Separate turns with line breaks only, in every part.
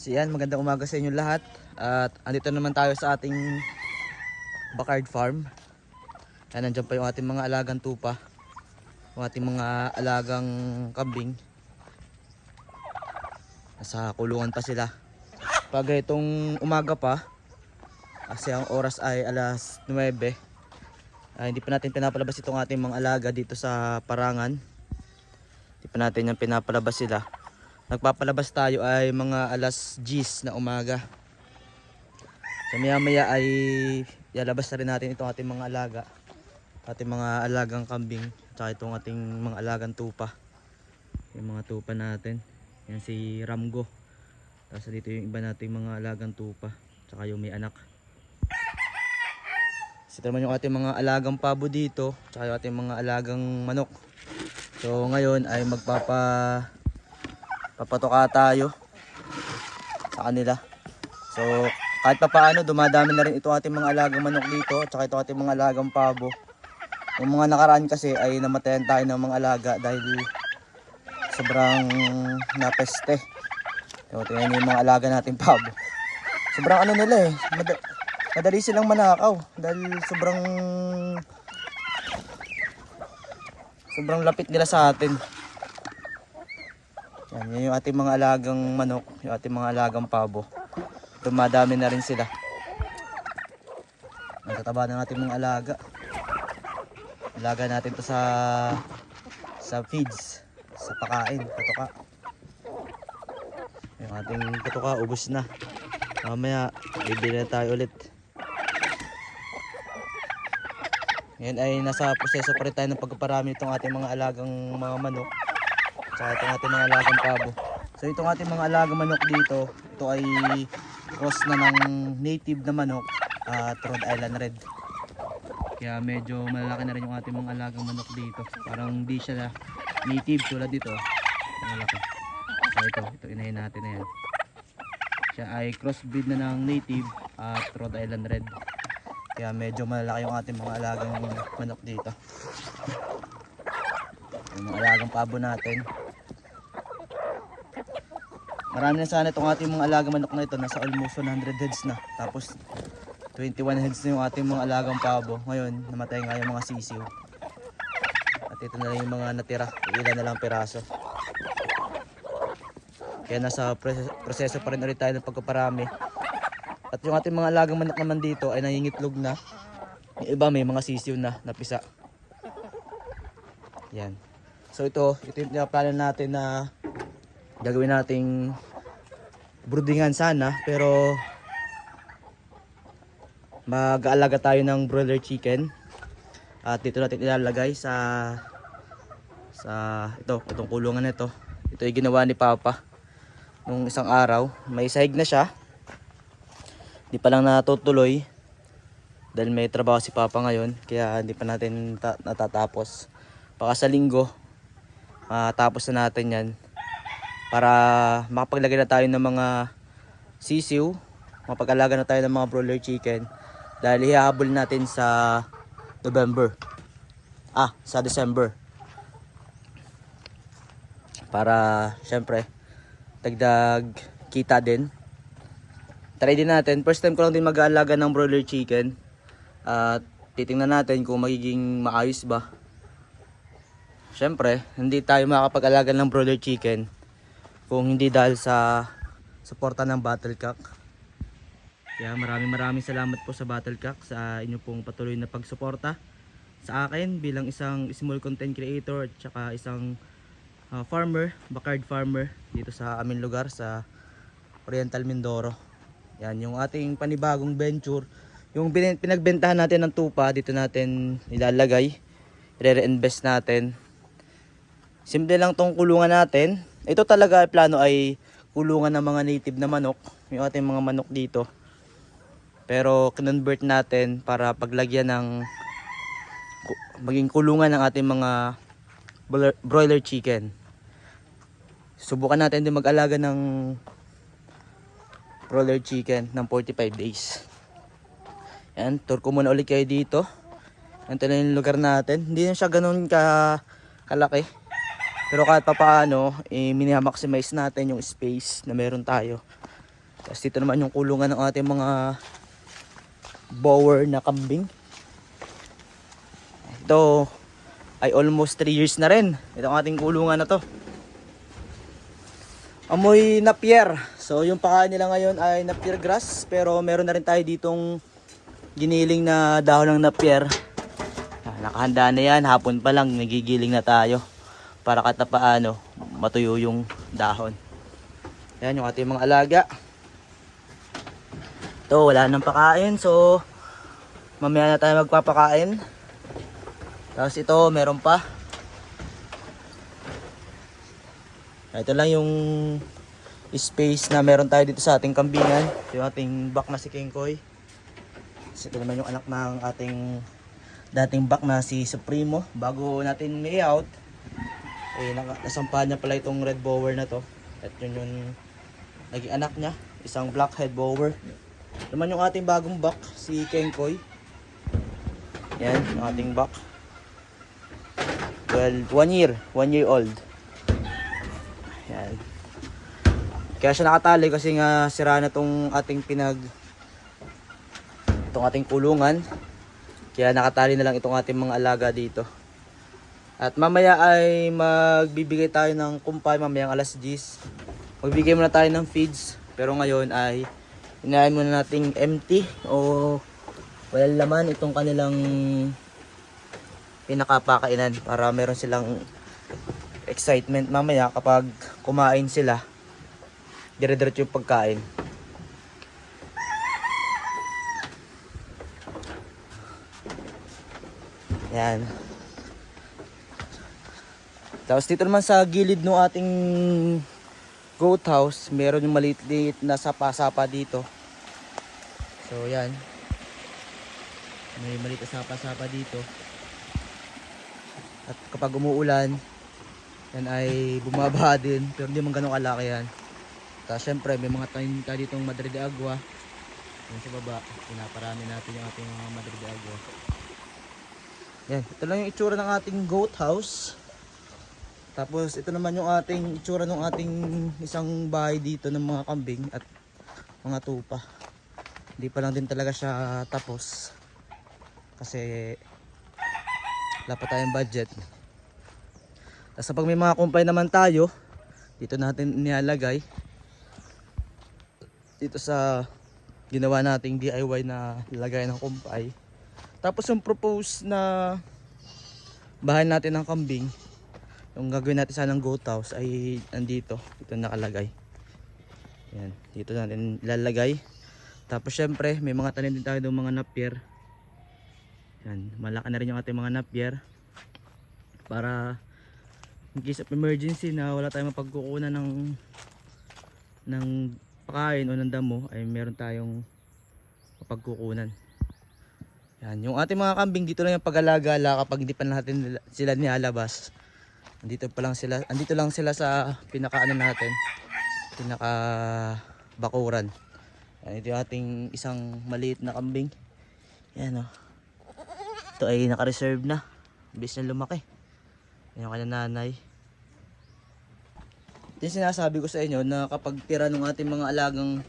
So yan, magandang umaga sa inyo lahat. At andito naman tayo sa ating Bacard Farm. Yan, nandiyan pa yung ating mga alagang tupa. Yung ating mga alagang kambing. Nasa kulungan pa sila. Pag itong umaga pa, kasi ang oras ay alas 9, ah, hindi pa natin pinapalabas itong ating mga alaga dito sa parangan. Hindi pa natin yung pinapalabas sila. Nagpapalabas tayo ay mga alas 10 na umaga. So maya maya ay lalabas na rin natin itong ating mga alaga. Ating mga alagang kambing. Tsaka itong ating mga alagang tupa. Yung mga tupa natin. Yan si Ramgo. Tapos dito yung iba nating mga alagang tupa. Tsaka yung may anak. Ito naman yung ating mga alagang pabo dito. Tsaka yung ating mga alagang manok. So ngayon ay magpapa papatoka tayo sa kanila. So kahit pa paano dumadami na rin ito ating mga alagang manok dito at saka ito ating mga alagang pabo. Yung mga nakaraan kasi ay namatayan tayo ng mga alaga dahil sobrang napeste. So tingnan yung mga alaga nating pabo. Sobrang ano nila eh. Mad- madali silang manakaw dahil sobrang sobrang lapit nila sa atin. Yan, yan yung ating mga alagang manok, yung ating mga alagang pabo. Dumadami na rin sila. Nagtataba ng ating mga alaga. Alaga natin to sa sa feeds, sa pakain, patuka. Yung ating patuka, ubos na. Mamaya, bibili na tayo ulit. Ngayon ay nasa proseso pa rin tayo ng pagpaparami itong ating mga alagang mga manok. Tsaka itong ating mga alagang pabo. So itong ating mga alagang manok dito, ito ay cross na ng native na manok at Rhode Island Red. Kaya medyo malalaki na rin yung ating mga alagang manok dito. Parang hindi siya na native tulad dito. Malaki. So ito, ito inahin natin na yan. Siya ay crossbreed na ng native at Rhode Island Red. Kaya medyo malalaki yung ating mga alagang manok dito. Yung mga alagang pabo natin. Marami na sana itong ating mga alagang manok na ito. Nasa almost 100 heads na. Tapos 21 heads na yung ating mga alagang pabo. Ngayon, namatay nga yung mga sisiw. At ito na lang yung mga natira. Ilan na lang piraso. Kaya nasa proseso pa rin ulit tayo ng pagkaparami. At yung ating mga alagang manok naman dito ay nangingitlog na. Yung iba may mga sisiw na napisa. Yan. So ito, ito yung plano natin na gagawin nating broodingan sana pero mag-aalaga tayo ng broiler chicken. At dito natin ilalagay sa sa ito, itong kulungan nito ito. Ay ginawa ni Papa nung isang araw. May sahig na siya. Di pa lang natutuloy dahil may trabaho si Papa ngayon kaya hindi pa natin ta- natatapos. Baka sa linggo matapos na natin yan para makapaglagay na tayo ng mga sisiw, mapag-alaga na tayo ng mga broiler chicken dahil hihahabol natin sa November. Ah, sa December. Para syempre dagdag kita din. Try din natin. First time ko lang din mag-aalaga ng broiler chicken. At titingnan natin kung magiging maayos ba. Syempre, hindi tayo makakapag-alaga ng broiler chicken kung hindi dahil sa suporta ng Battlecock. Kaya maraming maraming salamat po sa Battlecock sa inyo pong patuloy na pagsuporta sa akin bilang isang small content creator at saka isang uh, farmer, backyard farmer dito sa aming lugar sa Oriental Mindoro. Yan yung ating panibagong venture. Yung pinagbentahan natin ng tupa dito natin ilalagay. I-reinvest natin. Simple lang tong kulungan natin. Ito talaga plano ay kulungan ng mga native na manok. Yung ating mga manok dito. Pero kinonvert natin para paglagyan ng maging kulungan ng ating mga broiler chicken. Subukan natin din mag-alaga ng broiler chicken ng 45 days. Yan, tour ko muna ulit kayo dito. Ito na yung lugar natin. Hindi na siya ganun ka kalaki. Pero kahit pa paano, eh, minamaximize natin yung space na meron tayo. Tapos dito naman yung kulungan ng ating mga bower na kambing. Ito ay almost 3 years na rin. Itong ating kulungan na to. Amoy napier. So yung pakain nila ngayon ay napier grass. Pero meron na rin tayo ditong giniling na dahon ng napier. Ah, Nakahanda na yan. Hapon pa lang nagigiling na tayo. Para kahit paano matuyo yung dahon. Yan yung ating mga alaga. Ito wala nang pakain. So mamaya na tayo magpapakain. Tapos ito meron pa. Ito lang yung space na meron tayo dito sa ating kambingan. Ito yung ating bak na si Kengkoy. Tapos Ito naman yung anak ng ating dating bak na si Supremo. Bago natin may out, eh, nasampahan niya pala itong red bower na to. At yun yung naging anak niya. Isang blackhead bower. Naman yung ating bagong bak, si Kengkoy. Yan, yung ating bak. Well, one year. One year old. Yan. Kaya siya nakatali kasi nga sira na tong ating pinag itong ating kulungan. Kaya nakatali na lang itong ating mga alaga dito. At mamaya ay magbibigay tayo ng kumpay mamayang alas 10. Magbibigay muna tayo ng feeds. Pero ngayon ay inahin muna nating empty o walang laman itong kanilang pinakapakainan para meron silang excitement mamaya kapag kumain sila dire-diretso yung pagkain yan tapos dito naman sa gilid ng ating goat house meron yung maliit-liit na sapa-sapa dito so yan may maliit na sapa-sapa dito at kapag umuulan, yan ay bumaba din. Pero hindi man ganun kalaki yan. Tapos syempre, may mga tanim tayo ditong Madre de Agua. Yan sa baba, pinaparami natin yung ating mga Madre de Agua. Yan, ito lang yung itsura ng ating goat house. Tapos ito naman yung ating itsura ng ating isang bahay dito ng mga kambing at mga tupa. Hindi pa lang din talaga siya tapos. Kasi wala pa tayong budget. Tapos kapag may mga kumpay naman tayo, dito natin nilalagay. Dito sa ginawa nating DIY na lagay ng kumpay. Tapos yung propose na bahay natin ng kambing, yung gagawin natin sana ng goat house ay nandito. Ito nakalagay. Yan, dito natin ilalagay. Tapos syempre, may mga tanim din tayo ng mga napier. Yan, malaki na rin yung ating mga napier. Para in case of emergency na wala tayong mapagkukunan ng ng pakain o ng damo ay meron tayong mapagkukunan. Yan, yung ating mga kambing dito lang yung pag-alagala kapag hindi pa natin sila nilalabas. Andito pa lang sila, andito lang sila sa pinakaano natin. Pinaka bakuran. Yan, ito yung ating isang maliit na kambing. Yan oh. Ito ay naka-reserve na. Bis na lumaki. Yan yung kanyang nanay. Ito yung sinasabi ko sa inyo na kapag tira ng ating mga alagang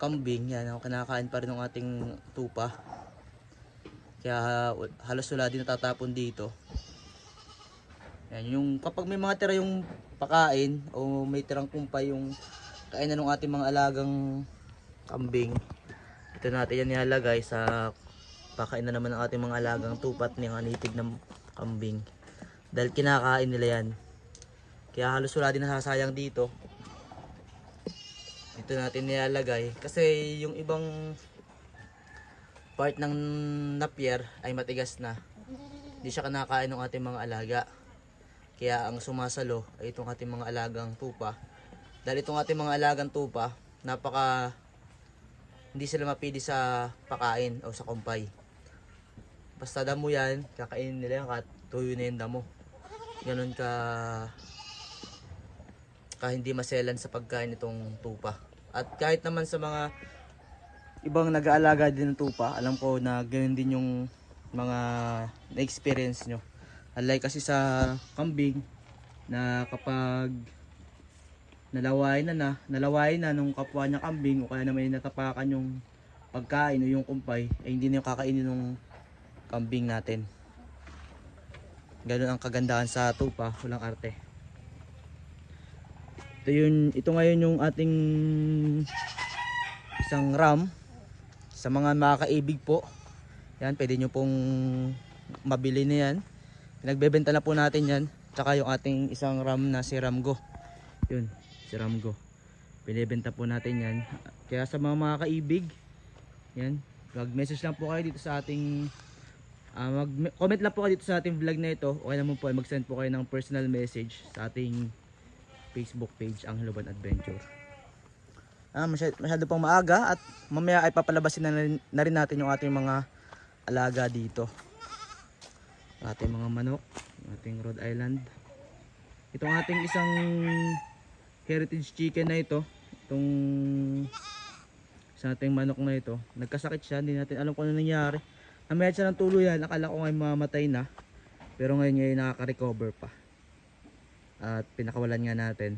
kambing, yan, ang kinakain pa rin ng ating tupa. Kaya halos wala din natatapon dito. Yan, yung kapag may mga tira yung pakain o may tirang kumpay yung kainan ng ating mga alagang kambing, ito natin yan nilalagay sa pakain na naman ng ating mga alagang tupat ng anipid ng kambing. Dahil kinakain nila yan. Kaya halos wala din nasasayang dito. Ito natin nilalagay. Kasi yung ibang part ng napier ay matigas na. Hindi siya kinakain ng ating mga alaga. Kaya ang sumasalo ay itong ating mga alagang tupa. Dahil itong ating mga alagang tupa, napaka hindi sila mapili sa pakain o sa kumpay. Basta damo yan, kakainin nila yan kat tuyo na yung damo. Ganon ka ka hindi maselan sa pagkain itong tupa. At kahit naman sa mga ibang nag-aalaga din ng tupa, alam ko na ganun din yung mga na-experience nyo. Unlike kasi sa kambing na kapag nalaway na na, nalaway na nung kapwa niya kambing o kaya na may natapakan yung pagkain o yung kumpay, ay hindi na yung kakainin ng kambing natin. Ganun ang kagandahan sa tupa, walang arte. Ito yun, ito ngayon yung ating isang ram sa mga makakaibig po. Yan, pwede nyo pong mabili na yan. Pinagbebenta na po natin yan. Tsaka yung ating isang ram na si Ramgo. Yun, si Ramgo. Pinibenta po natin yan. Kaya sa mga makakaibig, yan, mag-message lang po kayo dito sa ating ah, mag comment lang po kayo dito sa ating vlog na ito. Okay naman po mag-send po kayo ng personal message sa ating Facebook page ang Luban Adventure. Ah, masyado, masyado pang maaga at mamaya ay papalabasin na na rin natin yung ating mga alaga dito. Ating mga manok, ating Rhode Island. Itong ating isang heritage chicken na ito, itong sa ating manok na ito, nagkasakit siya, hindi natin alam kung ano nangyari. Namayat siya ng tuluyan, akala ko ngayon mamatay na. Pero ngayon ngayon nakaka-recover pa. At pinakawalan nga natin.